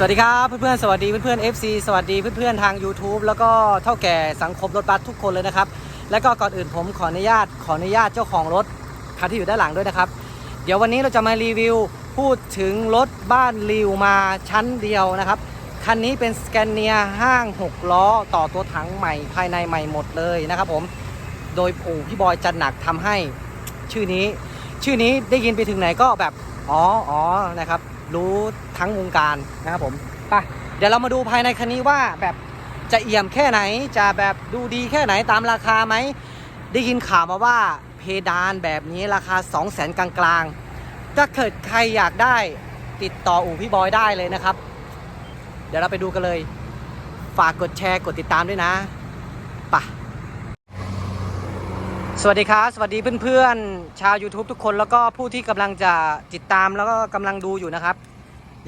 สวัสดีครับเพื่อนๆสวัสดีเพื่อนๆ FC สวัสดีเพื่อนๆทาง YouTube แล้วก็เท่าแก่สังคมรถบัสทุกคนเลยนะครับ แล้วก็ก่อนอื่นผมขออนุญาตขออนุญาตเจ้าของรถคันที่อยู่ด้านหลังด้วยนะครับ เดี๋ยววันนี้เราจะมารีวิวพูดถึงรถบ้านริวมาชั้นเดียวนะครับ คันนี้เป็นสแกนเนียห้าง 6 ล้อ ต่อตัวถังใหม่ภายในใหม่หมดเลยนะครับผม โดยอู่พี่บอยจันหนักทำให้ชื่อนี้ ชื่อนี้ได้ยินไปถึงไหนก็แบบอ๋ออ๋อนะครับ รู้ทั้งวงการนะครับผมไปเดี๋ยวเรามาดูภายในคันนี้ว่าแบบจะเอี่ยมแค่ไหนจะแบบดูดีแค่ไหนตามราคาไหมได้ยินข่าวมาว่าเพดานแบบนี้ราคา 2 0 0แสนกลางๆ ถ้าเกิดใครอยากได้ติดต่ออู่พี่บอยได้เลยนะครับ เดี๋ยวเราไปดูกันเลย ฝากกดแชร์กดติดตามด้วยนะไปะ สวัสดีครับ สวัสดีเพื่อนๆ ชาว YouTube ทุกคนแล้วก็ผู้ที่กำลังจะติดตามแล้วก็กำลังดูอยู่นะครับ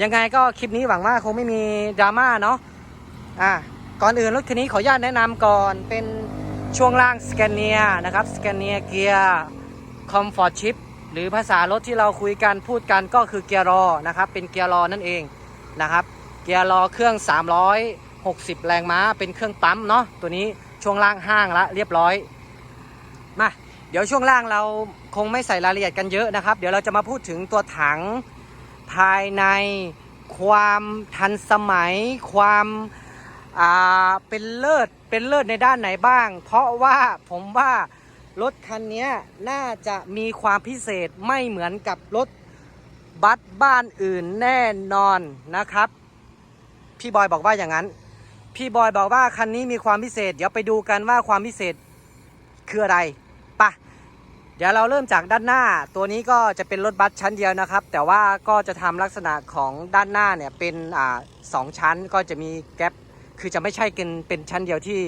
ยังไงก็คลิปนี้หวังว่าคงไม่มีดราม่าเนาะอะก่อนอื่นรถคันนี้ขออนุญาตแนะนำก่อนเป็นช่วงล่างสแกนเนียนะครับสแกนเนียเกียร์คอมฟอร์ตชิพหรือภาษารถที่เราคุยกันพูดกันก็คือเกียร์รอนะครับ เป็นเกียร์รอนั่นเองนะครับ เกียร์รอเครื่อง 360 แรงม้า เป็นเครื่องปั๊มเนาะตัวนี้ช่วงล่างห้างละเรียบร้อย มาเดี๋ยวช่วงล่างเราคงไม่ใส่รายละเอียดกันเยอะนะครับ เดี๋ยวเราจะมาพูดถึงตัวถังภายในความทันสมัย ความอ่าเป็นเลิศเป็นเลิศในด้านไหนบ้าง เพราะว่าผมว่ารถคันนี้น่าจะมีความพิเศษไม่เหมือนกับรถบัสบ้านอื่นแน่นอนนะครับ พี่บอยบอกว่าอย่างนั้น พี่บอยบอกว่าคันนี้มีความพิเศษ เดี๋ยวไปดูกันว่าความพิเศษคืออะไร ปะเดี๋ยวเราเริ่มจากด้านหน้า ตัวนี้ก็จะเป็นรถบัสชั้นเดียวนะครับ แต่ว่าก็จะทำลักษณะของด้านหน้าเนี่ยเป็นอ่าสองชั้นก็จะมีแกลบคือจะไม่ใช่เป็นเป็นชั้นเดียวที่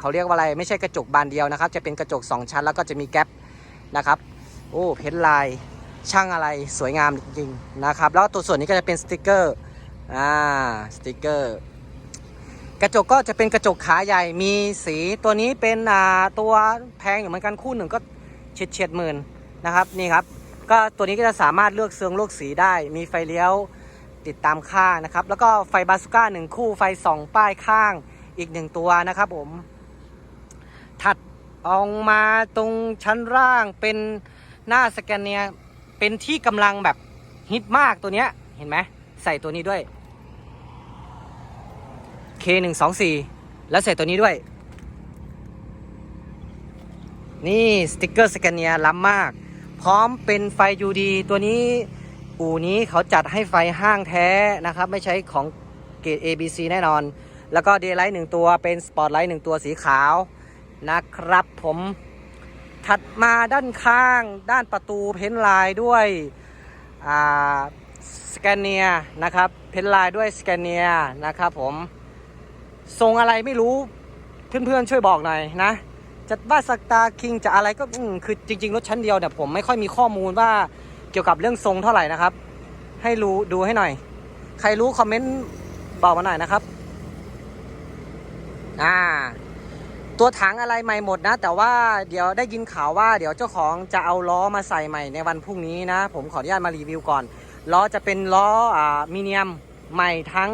เขาเรียกว่าอะไร ไม่ใช่กระจกบานเดียวนะครับ จะเป็นกระจก 2 ชั้นแล้วก็จะมีแกลบนะครับ โอ้เพ้นลายช่างอะไรสวยงามจริงๆนะครับ แล้วตัวส่วนนี้ก็จะเป็นสติกเกอร์อ่าสติกเกอร์ กระจกก็จะเป็นกระจกขาใหญ่มีสีตัวนี้เป็นอ่าตัวแพงอยู่เหมือนกันคู่หนึ่งก็เฉียดเฉียดหมื่นนะครับนี่ครับ ก็ตัวนี้ก็จะสามารถเลือกเสืองเลือกสีได้ มีไฟเลี้ยวติดตามข้านะครับ แล้วก็ไฟบาสุก้าหนึ่งคู่ไฟสองป้ายข้างอีกหนึ่งตัวนะครับผมถัดออกมาตรงชั้นล่างเป็นหน้าสแกนเนียเป็นที่กำลังแบบฮิตมากตัวเนี้ยเห็นไหมใส่ตัวนี้ด้วย K124 แล้วใส่ตัวนี้ด้วย นี่สติกเกอร์สแกนเนียล้ำมาก พร้อมเป็นไฟ UD ตัวนี้อู่นี้เขาจัดให้ไฟห้างแท้นะครับ ไม่ใช้ของเกรด ABC แน่นอน แล้วก็เดย์ไลท์หนึ่งตัวเป็นสปอตไลท์หนึ่งตัวสีขาวนะครับผมถัดมาด้านข้างด้านประตูเพ้นท์ลายด้วยสแกนเนียนะครับ เพ้นท์ลายด้วยสแกนเนียนะครับผม ทรงอะไรไม่รู้เพื่อนๆช่วยบอกหน่อยนะจะบ้าสตาร์คิงจะอะไรก็อืคือจริง ๆ รถชั้นเดียวเนี่ยผมไม่ค่อยมีข้อมูลว่าเกี่ยวกับเรื่องทรงเท่าไหร่นะครับ ให้รู้ดูให้หน่อย ใครรู้คอมเมนต์บอกมาหน่อยนะครับอ่าตัวถังอะไรใหม่หมดนะ แต่ว่าเดี๋ยวได้ยินข่าวว่า เดี๋ยวเจ้าของจะเอาล้อมาใส่ใหม่ในวันพรุ่งนี้นะ ผมขออนุญาตมารีวิวก่อนล้อจะเป็นล้ออ่ามีเนียมใหม่ทั้ง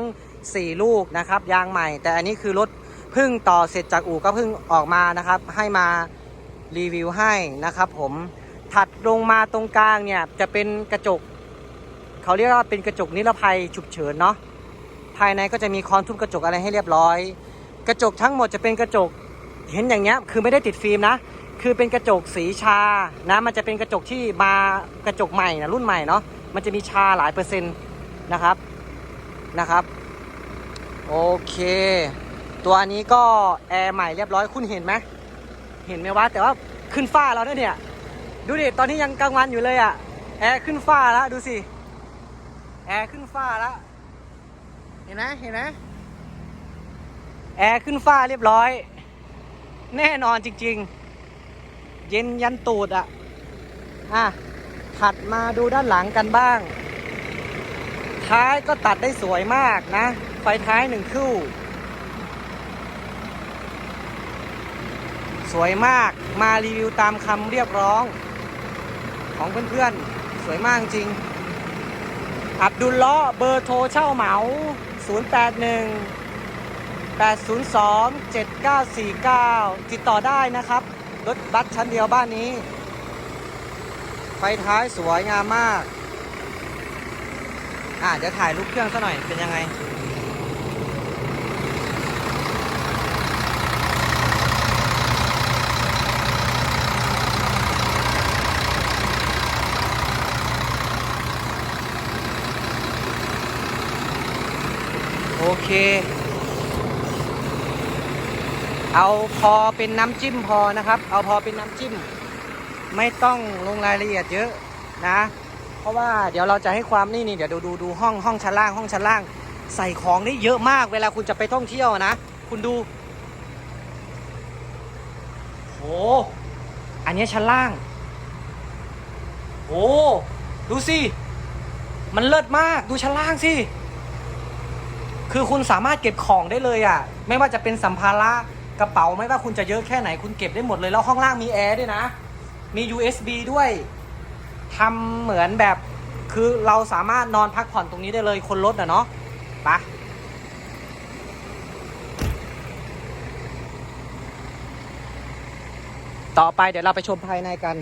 4 ลูกนะครับยางใหม่ แต่อันนี้คือรถเพิ่งต่อเสร็จจากอู่ก็เพิ่งออกมานะครับ ให้มารีวิวให้นะครับผมถัดลงมาตรงกลางเนี่ยจะเป็นกระจก เขาเรียกว่าเป็นกระจกนิรภัยฉุกเฉินเนาะภายในก็จะมีคอนทุบกระจกอะไรให้เรียบร้อย กระจกทั้งหมดจะเป็นกระจกเห็นอย่างเงี้ยคือไม่ได้ติดฟิล์มนะคือเป็นกระจกสีชานะมันจะเป็นกระจกที่มากระจกใหม่นะรุ่นใหม่เนาะมันจะมีชาหลายเปอร์เซ็นต์นะครับนะครับ โอเค ตัวนี้ก็แอร์ใหม่เรียบร้อยคุณเห็นไหมเห็นไหมวะแต่ว่าขึ้นฟ้าแล้วนะเนี่ย ดูดิตอนนี้ยังกลางวันอยู่เลยอะ่ะแอร์ขึ้นฟ้าแล้วดูสิแอร์ขึ้นฟ้าแล้วเห็นไหมเห็นไหมแอร์ขึ้นฟ้าเรียบร้อย แน่นอนจริง ๆ เย็นยันตูดอะ่ะอะถัดมาดูด้านหลังกันบ้าง ท้ายก็ตัดได้สวยมากนะ ฟท้ายหนึ่งคู่ สวยมากมารีวิวตามคำเรียกร้อง ของเพื่อนๆ สวยมากจริง อับดุลล้อเบอร์โทรเช่าเหมา802 7949 ติดต่อได้นะครับ รถบัสชั้นเดียวบ้านนี้ ไฟท้ายสวยงามมาก อะเดี๋ยวถ่ายรูปเครื่องซะหน่อยเป็นยังไง โอเค เอาพอเป็นน้ำจิ้มพอนะครับ เอาพอเป็นน้ำจิ้ม ไม่ต้องลงรายละเอียดเยอะนะ เพราะว่าเดี๋ยวเราจะให้ความนี่นี่เดี๋ยวดูดูดูห้องห้องชั้นล่างห้องชั้นล่าง ใส่ของได้เยอะมากเวลาคุณจะไปท่องเที่ยวนะ คุณดูโหอันนี้ชั้นล่างโอ้ดูสิ มันเลิศมาก ดูชั้นล่างสิ คือคุณสามารถเก็บของได้เลยอะ่ะ ไม่ว่าจะเป็นสัมภาระกระเป๋าไม่ว่าคุณจะเยอะแค่ไหนคุณเก็บได้หมดเลย แล้วห้องล่างมีแอร์ด้วยนะ มี USB ด้วยทำเหมือนแบบคือเราสามารถนอนพักผ่อนตรงนี้ได้เลยคนรถอะเนาะไปะต่อไปเดี๋ยวเราไปชมภายในกัน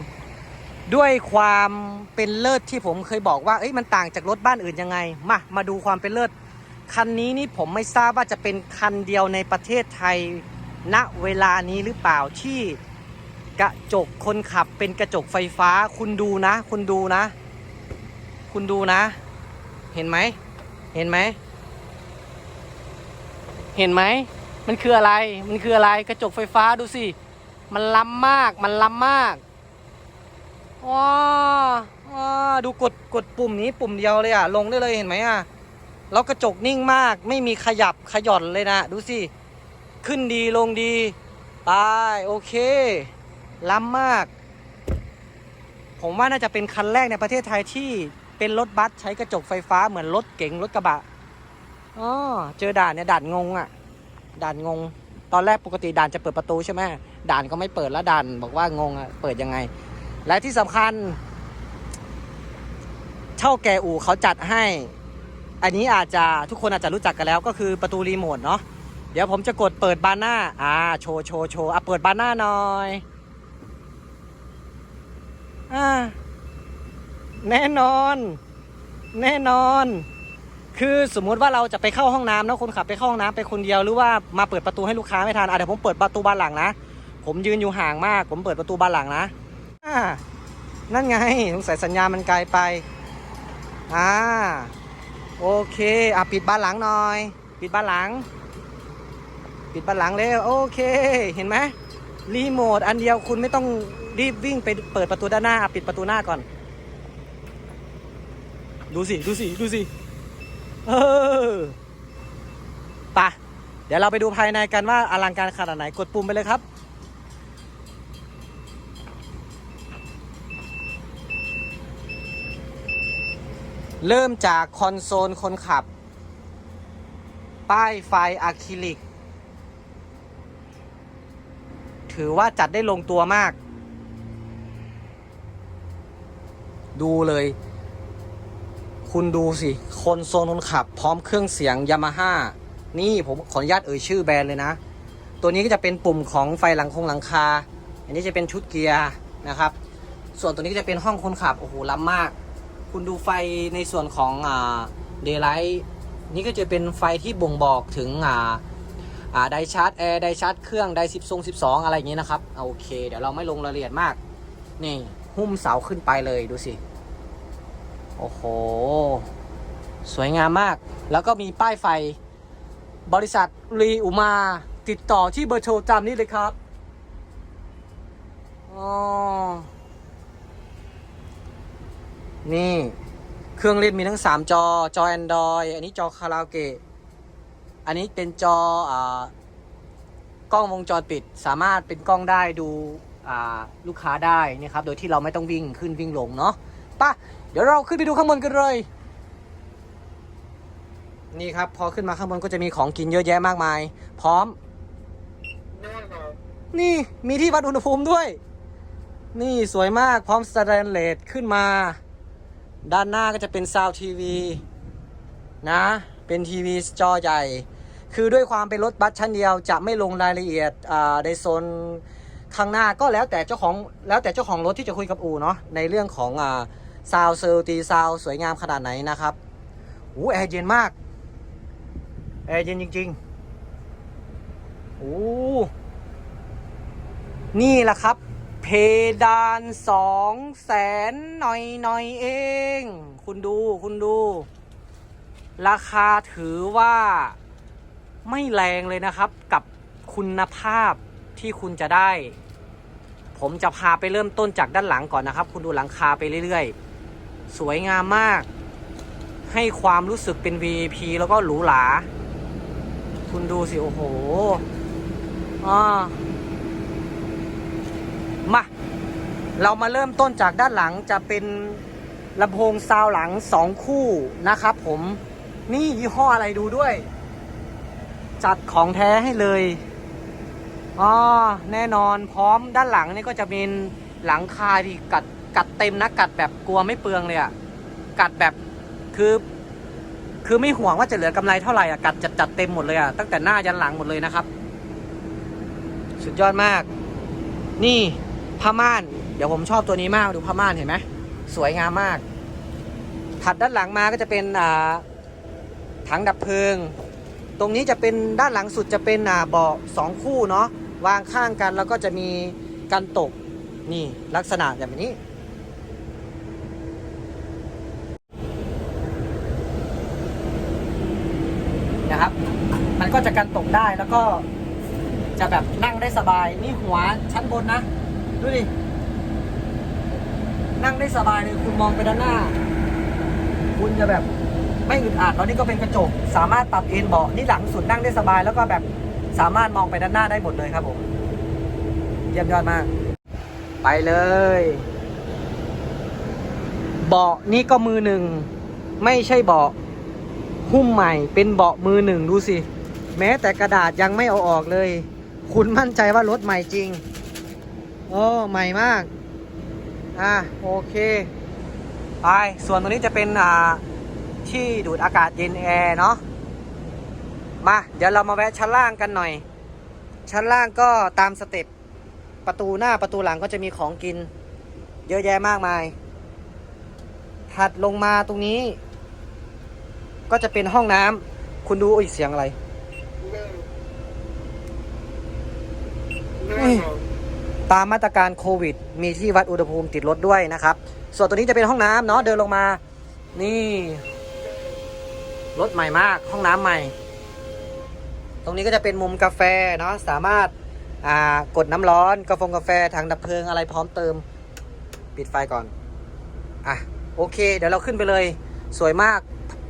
ด้วยความเป็นเลิศที่ผมเคยบอกว่าเอ้ยมันต่างจากรถบ้านอื่นยังไง มา มาดูความเป็นเลิศ คันนี้นี่ผมไม่ทราบว่าจะเป็นคันเดียวในประเทศไทยณเวลานี้หรือเปล่าที่กระจกคนขับเป็นกระจกไฟฟ้า คุณดูนะ คุณดูนะ คุณดูนะ เห็นไหม เห็นไหม เห็นไหม มันคืออะไร มันคืออะไรกระจกไฟฟ้าดูสิ มันล้ำมาก มันล้ำมากว้าว้าดูกดกดปุ่มนี้ปุ่มเดียวเลยอะ ลงได้เลยเห็นไหมอะ แล้วกระจกนิ่งมาก ไม่มีขยับขย่อนเลยนะ ดูสิ ขึ้นดีลงดีไปโอเค ล้ำมาก ผมว่าน่าจะเป็นคันแรกในประเทศไทยที่เป็นรถบัสใช้กระจกไฟฟ้าเหมือนรถเก๋งรถกระบะอ๋อเจอด่านเนี่ยด่านงงอะ่ะ ด่านงง ตอนแรกปกติด่านจะเปิดประตูใช่ไหมด่านก็ไม่เปิดแล้วด่านบอกว่างงอะ่ะเปิดยังไง และที่สำคัญ เช่าแก่อู่เขาจัดให้ อันนี้อาจจะทุกคนอาจจะรู้จักกันแล้วก็คือประตูรีโมทเนาะเดี๋ยวผมจะกดเปิดบานหน้าอ่าโชว์โชว์โชว์อะเปิดบานหน้าหน่อยอ่าแน่นอน แน่นอน คือสมมุติว่าเราจะไปเข้าห้องน้ำนะคนขับไปเข้าห้องน้ำไปคนเดียวหรือว่ามาเปิดประตูให้ลูกค้าไม่ทันอะเดี๋ยวผมเปิดประตูบานหลังนะ ผมยืนอยู่ห่างมาก ผมเปิดประตูบานหลังนะอ่านั่นไงสงสัยสัญญาณมันไกลไปอ่า โอเค อะปิดบานหลังหน่อย ปิดบานหลัง ปิดบานหลังเร็วโอเค เห็นไหมรีโมทอันเดียวคุณไม่ต้องรีบวิ่งไปเปิดประตูด้านหน้าอะปิดประตูหน้าก่อน ดูสิ ดูสิ ดูสิ เออปะเดี๋ยวเราไปดูภายในกันว่าอลังการขนาดไหน กดปุ่มไปเลยครับ เริ่มจากคอนโซลคนขับ ป้ายไฟอะคริลิก ถือว่าจัดได้ลงตัวมาก ดูเลย คุณดูสิ คอนโซลคนขับ พร้อมเครื่องเสียงยามาฮ่านี่ผมขออนุญาตเอ่ยชื่อแบรนด์เลยนะ ตัวนี้ก็จะเป็นปุ่มของไฟหลังคงหลังคา อันนี้จะเป็นชุดเกียร์นะครับ ส่วนตัวนี้ก็จะเป็นห้องคนขับ โอ้โหล้ำมาก คุณดูไฟในส่วนของอ่าเดย์ไลท์นี่ก็จะเป็นไฟที่บ่งบอกถึงอ่าอ่าไดชาร์จแอร์ไดชาร์จเครื่องไดสิบทรงสิบสองอะไรอย่างนี้นะครับโอเค เดี๋ยวเราไม่ลงรายละเอียดมาก นี่หุ้มเสาขึ้นไปเลยดูสิ โอ้โห สวยงามมาก แล้วก็มีป้ายไฟ บริษัทรีอุมา ติดต่อที่เบอร์โทรจำนี้เลยครับ อ๋อ นี่เครื่องเล่นมีทั้ง 3 จอ จอ Android อันนี้จอคาราโอเกะ อันนี้เป็นจออกล้องวงจรปิด สามารถเป็นกล้องได้ดูลูกค้าได้นี่ครับ โดยที่เราไม่ต้องวิ่งขึ้นวิ่งลงเนาะป่ะ เดี๋ยวเราขึ้นไปดูข้างบนกันเลย นี่ครับ พอขึ้นมาข้างบนก็จะมีของกินเยอะแยะมากมาย พร้อม นี่มีที่วัดอุณหภูมิด้วย นี่สวยมากพร้อมสแตนเลสขึ้นมา ด้านหน้าก็จะเป็นซาวทีวีนะ เป็นทีวีจอใหญ่ คือด้วยความเป็นรถบัสชั้นเดียวจะไม่ลงรายละเอียดในโซนข้างหน้าก็แล้วแต่เจ้าของแล้วแต่เจ้าของรถที่จะคุยกับอูเนาะในเรื่องของซาวเซอร์ตีซาวสวยงามขนาดไหนนะครับโอ้แอร์เย็นมาก แอร์เย็นจริงๆโอ้นี่แหละครับ เพดานสองแสนหน่อยหน่อยๆเอง คุณดูคุณดู ราคาถือว่าไม่แรงเลยนะครับกับคุณภาพที่คุณจะได้ ผมจะพาไปเริ่มต้นจากด้านหลังก่อนนะครับ คุณดูหลังคาไปเรื่อยๆ สวยงามมาก ให้ความรู้สึกเป็น VIP แล้วก็หรูหรา คุณดูสิ โอ้โหอ่า เรามาเริ่มต้นจากด้านหลังจะเป็นลำโพงซาวหลังสองคู่นะครับผมนี่ยี่ห้ออะไรดูด้วย จัดของแท้ให้เลยอ๋อแน่นอนพร้อมด้านหลังนี่ก็จะเป็นหลังคาที่กัดกัดเต็มนะกัดแบบกลัวไม่เปลืองเลยอะกัดแบบคือ คือไม่ห่วงว่าจะเหลือกำไรเท่าไหร่อะกัดจัดจัดเต็มหมดเลยอะตั้งแต่หน้ายันหลังหมดเลยนะครับ สุดยอดมาก นี่ผ้าม่าน เดี๋ยวผมชอบตัวนี้มากดูผ้าม่านเห็นไหมสวยงามมาก ถัดด้านหลังมาก็จะเป็นอ่าถังดับเพลิง ตรงนี้จะเป็นด้านหลังสุดจะเป็นอ่าเบาะสองคู่เนาะวางข้างกันแล้วก็จะมีกันตกนี่ลักษณะแบบนี้ นะครับ มันก็จะกันตกได้แล้วก็จะแบบนั่งได้สบาย นี่หัวชั้นบนนะ ดูดิ นั่งได้สบายเลยคุณมองไปด้านหน้า คุณจะแบบไม่อึดอัดแล้วนี่ก็เป็นกระจก สามารถปรับเอนเบาะนี่หลังสุดนั่งได้สบาย แล้วก็แบบสามารถมองไปด้านหน้าได้หมดเลยครับผมเยี่ยมยอดมาก ไปเลยเบาะนี่ก็มือหนึ่ง ไม่ใช่เบาะหุ้มใหม่ เป็นเบาะมือหนึ่งดูสิ แม้แต่กระดาษยังไม่เอาออกเลย คุณมั่นใจว่ารถใหม่จริง โอ้ ใหม่มาก อะโอเคไปส่วนตรงนี้จะเป็นอ่าที่ดูดอากาศเย็นแอร์เนาะมาเดี๋ยวเรามาแวะชั้นล่างกันหน่อย ชั้นล่างก็ตามสเต็ปประตูหน้าประตูหลังก็จะมีของกิน เยอะแยะมากมาย ถัดลงมาตรงนี้ ก็จะเป็นห้องน้ำคุณดูอีกเสียงอะไร ตามมาตรการโควิด มีที่วัดอุณหภูมิติดรถด้วยนะครับ ส่วนตัวนี้จะเป็นห้องน้ำเนาะเดินลงมา นี่รถใหม่มากห้องน้ำใหม่ ตรงนี้ก็จะเป็นมุมกาแฟเนาะสามารถอ่ากดน้ำร้อนกาแฟกาแฟถังดับเพลิงอะไรพร้อมเติม ปิดไฟก่อนอะโอเค เดี๋ยวเราขึ้นไปเลย สวยมาก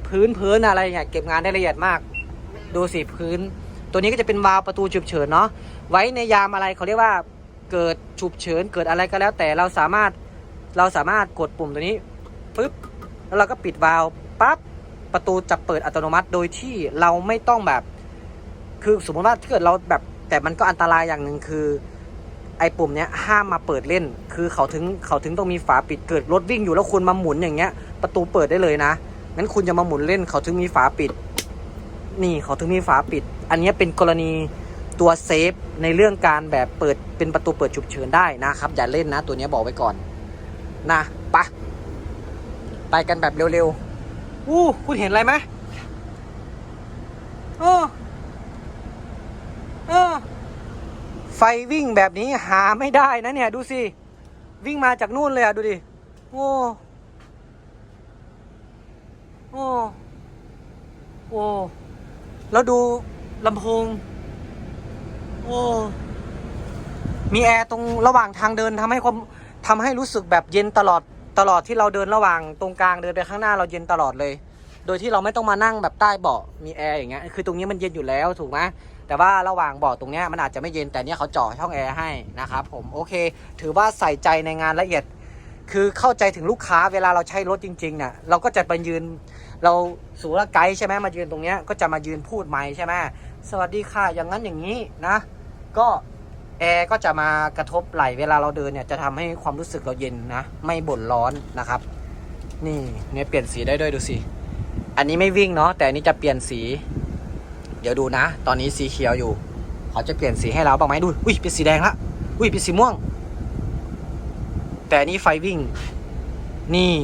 พื้นพื้นอะไรเนี่ยเก็บงานได้ละเอียดมาก ดูสิพื้น ตัวนี้ก็จะเป็นวาล์วประตูฉุกเฉินเนาะไว้ในยามอะไรเขาเรียกว่า เกิดฉุกเฉินเกิดอะไรก็แล้ว แต่เราสามารถเราสามารถกดปุ่มตัวนี้ปึ๊บแล้วเราก็ปิดวาล์วปั๊บประตูจะเปิดอัตโนมัติโดยที่เราไม่ต้องแบบ คือสมมติว่าถ้าเกิดเราแบบแต่มันก็อันตรายอย่างหนึ่งคือ ไอ้ปุ่มเนี้ยห้ามมาเปิดเล่น คือเขาถึงเขาถึงต้องมีฝาปิดเกิดรถวิ่งอยู่แล้วคุณมาหมุนอย่างเงี้ย ประตูเปิดได้เลยนะงั้นคุณจะมาหมุนเล่นเขาถึงมีฝาปิด นี่เขาถึงมีฝาปิด อันนี้เป็นกรณี ตัวเซฟในเรื่องการแบบเปิดเป็นประตูเปิดฉุกเฉินได้นะครับ อย่าเล่นนะตัวนี้บอกไว้ก่อนนะไปะไปกันแบบเร็วๆอู้คุณเห็นอะไรไหมโอ้เออไฟวิ่งแบบนี้หาไม่ได้นะเนี่ย ดูสิ วิ่งมาจากนู่นเลยอะดูดิ โอ้โอ้โอ้แล้วดูลำโพง โอ้มีแอร์ตรงระหว่างทางเดินทำให้ความทำให้รู้สึกแบบเย็นตลอดตลอดที่เราเดินระหว่างตรงกลางเดินไปข้างหน้าเราเย็นตลอดเลย โดยที่เราไม่ต้องมานั่งแบบใต้เบาะมีแอร์อย่างเงี้ยคือตรงนี้มันเย็นอยู่แล้วถูกไหมแต่ว่าระหว่างเบาะตรงเนี้ยมันอาจจะไม่เย็นแต่เนี้ยเขาเจาะช่องแอร์ให้นะครับผมโอเค ถือว่าใส่ใจในงานละเอียด คือเข้าใจถึงลูกค้าเวลาเราใช้รถจริงๆเนี่ยเราก็จะไปยืนเราสูรไกด์ใช่ไหมมายืนตรงเนี้ยก็จะมายืนพูดไมค์ใช่ไหมสวัสดีค่ะอย่างนั้นอย่างนี้นะ ก็แอร์ก็จะมากระทบไหลเวลาเราเดินเนี่ยจะทำให้ความรู้สึกเราเย็นนะ ไม่บ่นร้อนนะครับ นี่เนี่ยเปลี่ยนสีได้ด้วยดูสิอันนี้ไม่วิ่งเนาะแต่อันนี้จะเปลี่ยนสี เดี๋ยวดูนะ ตอนนี้สีเขียวอยู่ เขาจะเปลี่ยนสีให้เราบ้างไหมดูอุ้ยเป็นสีแดงละอุ้ยเป็นสีม่วง แต่อันนี้ไฟวิ่ง นี่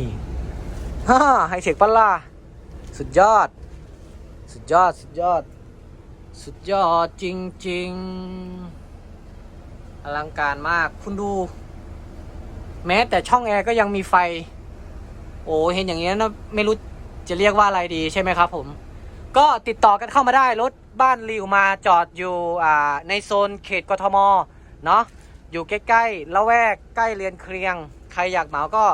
ฮ่าไฮเทคปัลล่าสุดยอด สุดยอด สุดยอด สุดยอดจริง ๆ อลังการมากคุณดู แม้แต่ช่องแอร์ก็ยังมีไฟ โอ้เห็นอย่างนี้นะไม่รู้จะเรียกว่าอะไรดีใช่ไหมครับผม ก็ติดต่อกันเข้ามาได้ รถบ้านริวมาจอดอยู่ในโซนเขตกทมเนาะอยู่ใกล้ๆละแวกใกล้เรียนเครียง ใครอยากเหมาก็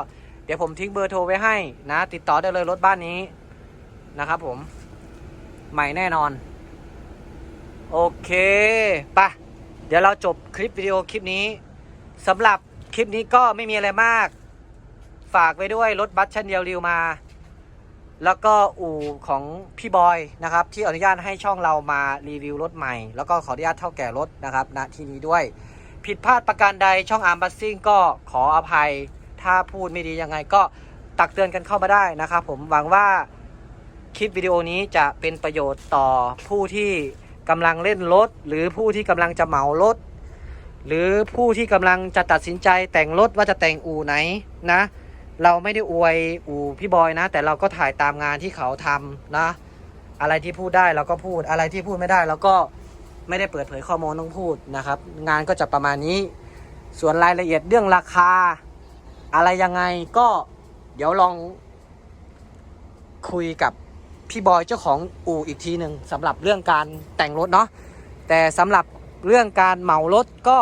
เดี๋ยวผมทิ้งเบอร์โทรไว้ให้นะ ติดต่อได้เลยรถบ้านนี้นะครับผม ใหม่แน่นอน โอเคปะเดี๋ยวเราจบคลิปวิดีโอคลิปนี้สำหรับคลิปนี้ก็ไม่มีอะไรมาก ฝากไว้ด้วยรถบัสชั้นเดียวริวมา แล้วก็อู่ของพี่บอยนะครับ ที่อนุญาตให้ช่องเรามารีวิวรถใหม่ แล้วก็ขออนุญาตเท่าแก่รถนะครับณที่นี้ด้วย ผิดพลาดประการใดช่องอาร์มบัสซิ่งก็ขออภัย ถ้าพูดไม่ดียังไงก็ตักเตือนกันเข้ามาได้นะครับ ผมหวังว่าคลิปวิดีโอนี้จะเป็นประโยชน์ต่อผู้ที่ กำลังเล่นรถ หรือผู้ที่กำลังจะเหมารถ หรือผู้ที่กำลังจะตัดสินใจแต่งรถว่าจะแต่งอู่ไหนนะ เราไม่ได้อวยอู่พี่บอยนะ แต่เราก็ถ่ายตามงานที่เขาทำนะ อะไรที่พูดได้เราก็พูดอะไรที่พูดไม่ได้เราก็ไม่ได้เปิดเผยข้อมูลต้องพูดนะครับ งานก็จะประมาณนี้ส่วนรายละเอียดเรื่องราคาอะไรยังไงก็เดี๋ยวลองคุยกับ พี่บอยเจ้าของอู่อีกทีหนึ่งสำหรับเรื่องการแต่งรถเนาะแต่สำหรับเรื่องการเหมารถก็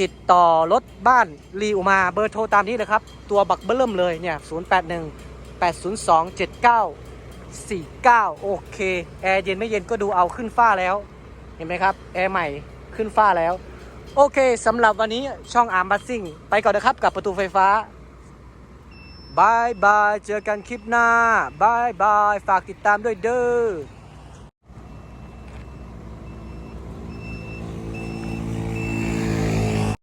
ติดต่อรถบ้านรีอูมาเบอร์โทรตามนี้เลยครับ ตัวบักเบิ้มเลยเนี่ย 081 802 7949 โอเค แอร์เย็นไม่เย็นก็ดูเอาขึ้นฟ้าแล้ว เห็นไหมครับ แอร์ใหม่ขึ้นฟ้าแล้ว โอเคสำหรับวันนี้ช่องอาร์มบัสซิ่งไปก่อนนะครับกับประตูไฟฟ้า บายบาย เจอกันคลิปหน้าบายบาย ฝากติดตามด้วยเด้อ